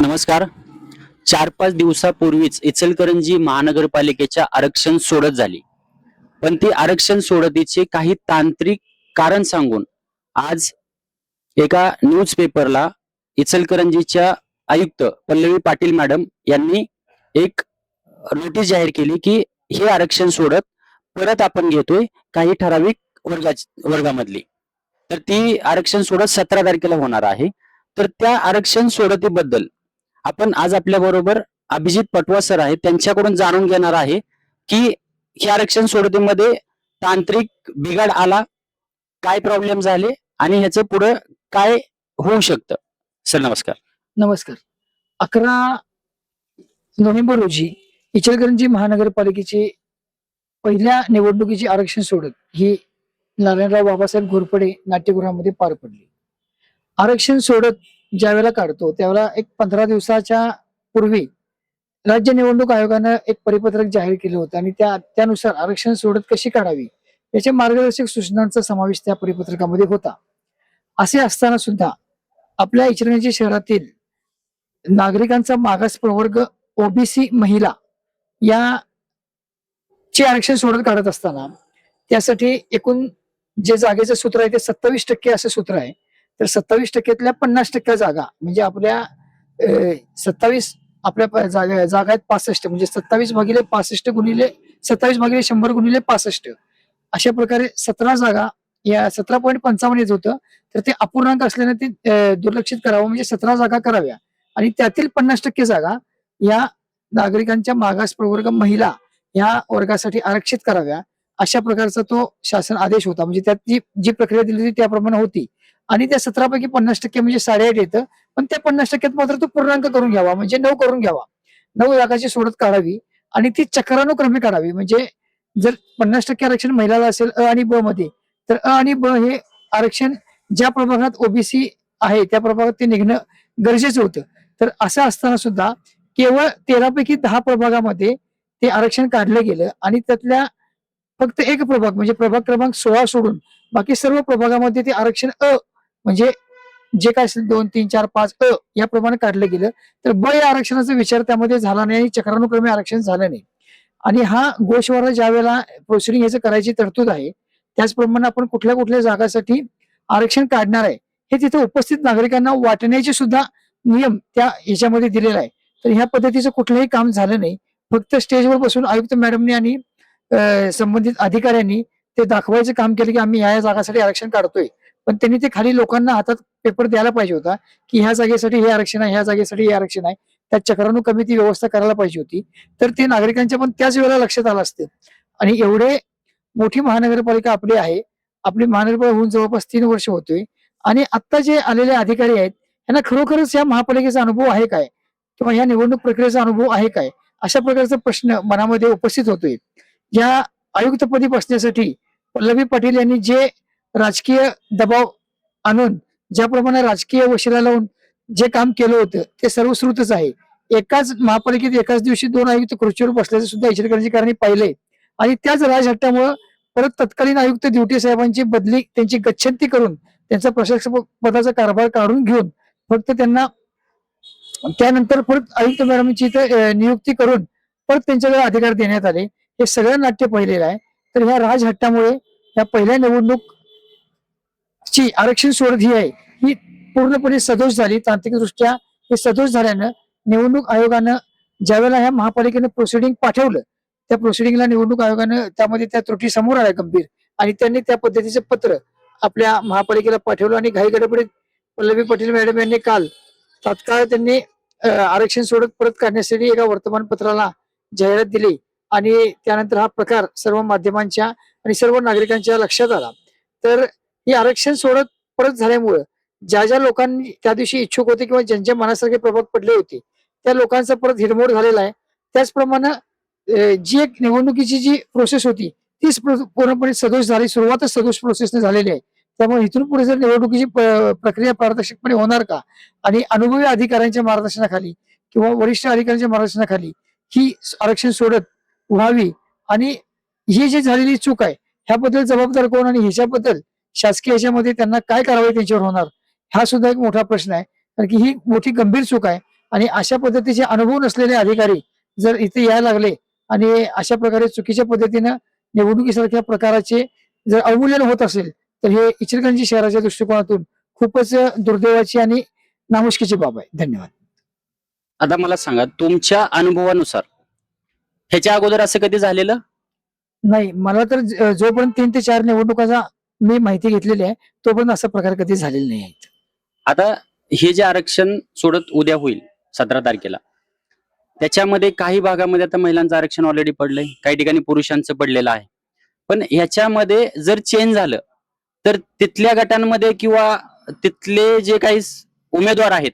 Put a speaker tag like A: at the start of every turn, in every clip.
A: नमस्कार. चार पाच दिवसापूर्वीच इचलकरंजी महानगरपालिकेच्या आरक्षण सोडत झाली. पण ती आरक्षण सोडतीचे काही तांत्रिक कारण सांगून आज एका न्यूज पेपरला इचलकरंजीच्या आयुक्त पल्लवी पाटील मॅडम यांनी एक नोटीस जाहीर केली की हे आरक्षण सोडत परत आपण घेतोय काही ठराविक वर्गा वर्गामधली. तर ती आरक्षण सोडत सतरा तारखेला होणार आहे. तर त्या आरक्षण सोडतीबद्दल आपण आज आपल्या बरोबर अभिजित पटवा सर आहेत त्यांच्याकडून जाणून घेणार आहे की हे आरक्षण सोडतीमध्ये तांत्रिक बिघाड आला काय प्रॉब्लेम झाले आणि ह्याचं पुढं काय होऊ शकतं? सर नमस्कार.
B: नमस्कार. अकरा नोव्हेंबर रोजी इचलकरंजी महानगरपालिकेची पहिल्या निवडणुकीची आरक्षण सोडत ही नारायणराव बाबासाहेब घोरपडे नाट्यगृहामध्ये पार पडली. आरक्षण सोडत ज्यावेळेला काढतो त्यावेळेला एक पंधरा दिवसाच्या पूर्वी राज्य निवडणूक आयोगानं एक परिपत्रक जाहीर केलं होतं आणि त्या त्यानुसार आरक्षण सोडत कशी काढावी याच्या मार्गदर्शक सूचनांचा समावेश त्या परिपत्रकामध्ये होता. असे असताना सुद्धा आपल्या इचलकरंजी शहरातील नागरिकांचा मागास प्रवर्ग ओबीसी महिला या चे आरक्षण सोडत काढत असताना त्यासाठी एकूण जे जागेचं सूत्र आहे ते सत्तावीस टक्के असं सूत्र आहे. तर सत्तावीस टक्क्यातल्या पन्नास टक्के जागा म्हणजे आपल्या सत्तावीस आपल्या जागा जागा आहेत पासष्ट म्हणजे सत्तावीस भागिले पासष्ट गुणिले सत्तावीस भागिले शंभर गुणिले पासष्ट. अशा प्रकारे सतरा जागा या सतरा पॉईंट पंचावन्न येत होतं. तर ते अपूर्णांक असल्याने ते दुर्लक्षित करावं म्हणजे सतरा जागा कराव्या. आणि त्यातील पन्नास टक्के जागा या नागरिकांच्या मागास प्रवर्ग महिला या वर्गासाठी आरक्षित कराव्या अशा प्रकारचा तो शासन आदेश होता. म्हणजे त्यात जी जी प्रक्रिया दिली होती त्याप्रमाणे होती. आणि त्या सतरापैकी पन्नास टक्के म्हणजे साडेआठ येतं. पण त्या पन्नास टक्क्यात मात्र तो पूर्णांक करून घ्यावा म्हणजे नऊ करून घ्यावा. नऊ जागाची सोडत काढावी आणि ती चक्रानुक्रमे काढावी. म्हणजे जर पन्नास टक्के आरक्षण महिलाला असेल अ आणि ब मध्ये तर अ आणि ब हे आरक्षण ज्या प्रभागात ओबीसी आहे त्या प्रभागात ते निघणं गरजेचं होतं. तर असं असताना सुद्धा केवळ तेरापैकी दहा प्रभागामध्ये ते आरक्षण काढलं गेलं आणि त्यातल्या फक्त एक प्रभाग म्हणजे प्रभाग क्रमांक सोळा सोडून बाकी सर्व प्रभागामध्ये ते आरक्षण अ म्हणजे जे काय असेल दोन तीन चार पाच अ याप्रमाणे काढलं गेलं तर ब या आरक्षणाचा विचार त्यामध्ये झाला नाही आणि चक्रानुक्रमे आरक्षण झालं नाही. आणि हा गोशवारा ज्या वेळेला प्रोसिडिंग याचं करायची तरतूद आहे त्याचप्रमाणे आपण कुठल्या कुठल्या जागासाठी आरक्षण काढणार आहे हे तिथे उपस्थित नागरिकांना वाटण्याचे सुद्धा नियम त्या याच्यामध्ये दिलेला आहे. तर ह्या पद्धतीचं कुठलंही काम झालं नाही. फक्त स्टेजवर बसून आयुक्त मॅडमनी आणि संबंधित अधिकाऱ्यांनी ते दाखवायचं काम केलं की आम्ही ह्या या जागासाठी आरक्षण काढतोय. पण त्यांनी ते खाली लोकांना हातात पेपर द्यायला पाहिजे होता की ह्या जागेसाठी हे आरक्षण आहे ह्या जागेसाठी हे आरक्षण आहे. त्या चक्रानुक्रमे ती व्यवस्था करायला पाहिजे होती. तर ते नागरिकांच्या पण त्याच वेळेला लक्षात आलं असते. आणि एवढे मोठी महानगरपालिका आपली आहे आपली महानगरपालिका होऊन जवळपास तीन वर्ष होतोय. आणि आता जे आलेले अधिकारी आहेत यांना खरोखरच या महापालिकेचा अनुभव आहे काय? किंवा या निवडणूक प्रक्रियेचा अनुभव आहे काय? अशा प्रकारचा प्रश्न मनामध्ये उपस्थित होतोय. या आयुक्तपदी बसण्यासाठी पल्लवी पाटील यांनी जे राजकीय दबाव आणून ज्याप्रमाणे राजकीय वशिला लावून जे काम केलं होतं ते सर्वश्रुतच आहे. एकाच महापालिकेत एकाच दिवशी दोन आयुक्त खुर्चीवर बसल्याचं सुद्धा इचलकरंजीकरांनी पाहिलंय. आणि त्याच राजहट्टामुळं परत तत्कालीन आयुक्त ड्युटी साहेबांची बदली त्यांची गच्छंती करून त्यांचा प्रशासक पदाचा कारभार काढून घेऊन फक्त त्यांना त्यानंतर परत आयुक्त मॅडमची नियुक्ती करून परत त्यांच्याकडे अधिकार देण्यात आले. हे सगळं नाट्य पाहिलेलं आहे. तर ह्या राजहट्टामुळे ह्या पहिल्या निवडणूक ची आरक्षण सोडत ही आहे ही पूर्णपणे सदोष झाली. तांत्रिकदृष्ट्या हे सदोष झाल्यानं निवडणूक आयोगानं ज्यावेळेला ह्या महापालिकेनं प्रोसिडिंग पाठवलं त्या प्रोसिडिंगला निवडणूक आयोगानं त्यामध्ये त्या त्रुटी समोर आल्या गंभीर. आणि त्यांनी त्या पद्धतीचं पत्र आपल्या महापालिकेला पाठवलं आणि घाई गडबडीत पल्लवी पटेल मॅडम यांनी काल तात्काळ त्यांनी आरक्षण सोडत परत काढण्यासाठी एका वर्तमानपत्राला जाहिरात दिली आणि त्यानंतर हा प्रकार सर्व माध्यमांच्या आणि सर्व नागरिकांच्या लक्षात आला. तर ही आरक्षण सोडत परत झाल्यामुळं ज्या ज्या लोकांनी त्या दिवशी इच्छुक होते किंवा ज्यांच्या मनासारखे प्रभाग पडले होते त्या लोकांचा परत हिरमोड झालेला आहे. त्याचप्रमाणे जी एक निवडणुकीची जी प्रोसेस होती तीच पूर्णपणे सदोष झाली सुरुवातच सदोष प्रोसेसने झालेली आहे. त्यामुळे इथून पुढे जर निवडणुकीची प्रक्रिया पारदर्शकपणे होणार का? आणि अनुभवी अधिकाऱ्यांच्या मार्गदर्शनाखाली किंवा वरिष्ठ अधिकाऱ्यांच्या मार्गदर्शनाखाली ही आरक्षण सोडत व्हावी आणि ही जी झालेली चूक आहे ह्याबद्दल जबाबदार कोण आणि ह्याच्याबद्दल शासकीय ह्याच्यामध्ये त्यांना काय कारवाई त्यांच्यावर होणार? हा सुद्धा एक मोठा प्रश्न आहे. कारण की ही मोठी गंभीर चूक आहे. आणि अशा पद्धतीचे अनुभव नसलेले अधिकारी जर इथे यायला लागले आणि अशा प्रकारे चुकीच्या पद्धतीनं निवडणुकीसारख्या प्रकाराचे जर अवमूल्यन होत असेल तर हे इचलकरंजी शहराच्या दृष्टिकोनातून खूपच दुर्दैवाची आणि नामुष्कीची बाब आहे. धन्यवाद.
A: आता मला सांगा तुमच्या अनुभवानुसार ह्याच्या अगोदर असं कधी झालेलं?
B: नाही मला तर जोपर्यंत तीन ते चार निवडणुकाचा मी माहिती घेतलेली आहे तोपर्यंत असा प्रकार कधी झालेला नाही आहे.
A: आता हे जे आरक्षण सोडत उद्या होईल सतरा तारखेला त्याच्यामध्ये काही भागामध्ये आता महिलांचं आरक्षण ऑलरेडी पडलंय काही ठिकाणी पुरुषांचं पडलेलं आहे. पण ह्याच्यामध्ये जर चेंज झालं तर तिथल्या गटांमध्ये किंवा तिथले जे काही उमेदवार आहेत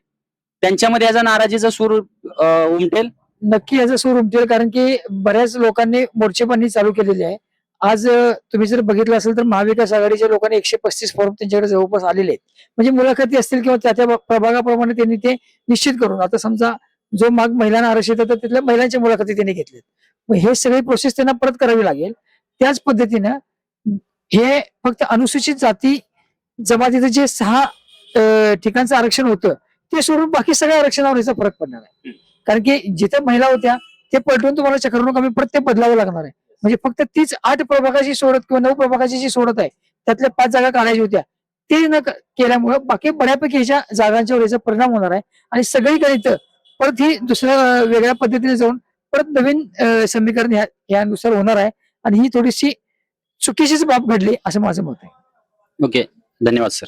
A: त्यांच्यामध्ये याचा नाराजीचा सूर उमटेल?
B: नक्की याचा सूर उमटेल कारण की बऱ्याच लोकांनी मोर्चेबांधणी चालू केलेली आहे. आज तुम्ही जर बघितलं असेल तर महाविकास आघाडीच्या लोकांनी एकशे पस्तीस फॉर्म त्यांच्याकडे जवळपास आलेले आहेत. म्हणजे मुलाखती असतील किंवा त्या त्या प्रभागाप्रमाणे त्यांनी ते निश्चित करून आता समजा जो माग महिलांना आरक्षित तर तिथल्या महिलांच्या मुलाखती त्यांनी घेतल्यात मग हे सगळी प्रोसेस त्यांना परत करावी लागेल. त्याच पद्धतीनं हे फक्त अनुसूचित जाती जमातीचं जे सहा ठिकाणचं आरक्षण होतं ते सोडून बाकी सगळ्या आरक्षणावर याचा फरक पडणार आहे. कारण की जिथे महिला होत्या ते पलटून तुम्हाला चक्रणूक आम्ही प्रत्येक बदलावं लागणार आहे. म्हणजे फक्त तीच आठ प्रभागाची सोडत किंवा नऊ प्रभागाची जी सोडत आहे त्यातल्या पाच जागा काढायच्या होत्या. ते न केल्यामुळं बाकी बऱ्यापैकी ह्याच्या जागांच्यावर याचा परिणाम होणार आहे. आणि सगळी गणित परत ही दुसऱ्या वेगळ्या पद्धतीने जाऊन परत नवीन समीकरण ह्या- यानुसार होणार आहे. आणि ही थोडीशी चुकीचीच बाब घडली असं माझं मत आहे.
A: ओके. धन्यवाद सर.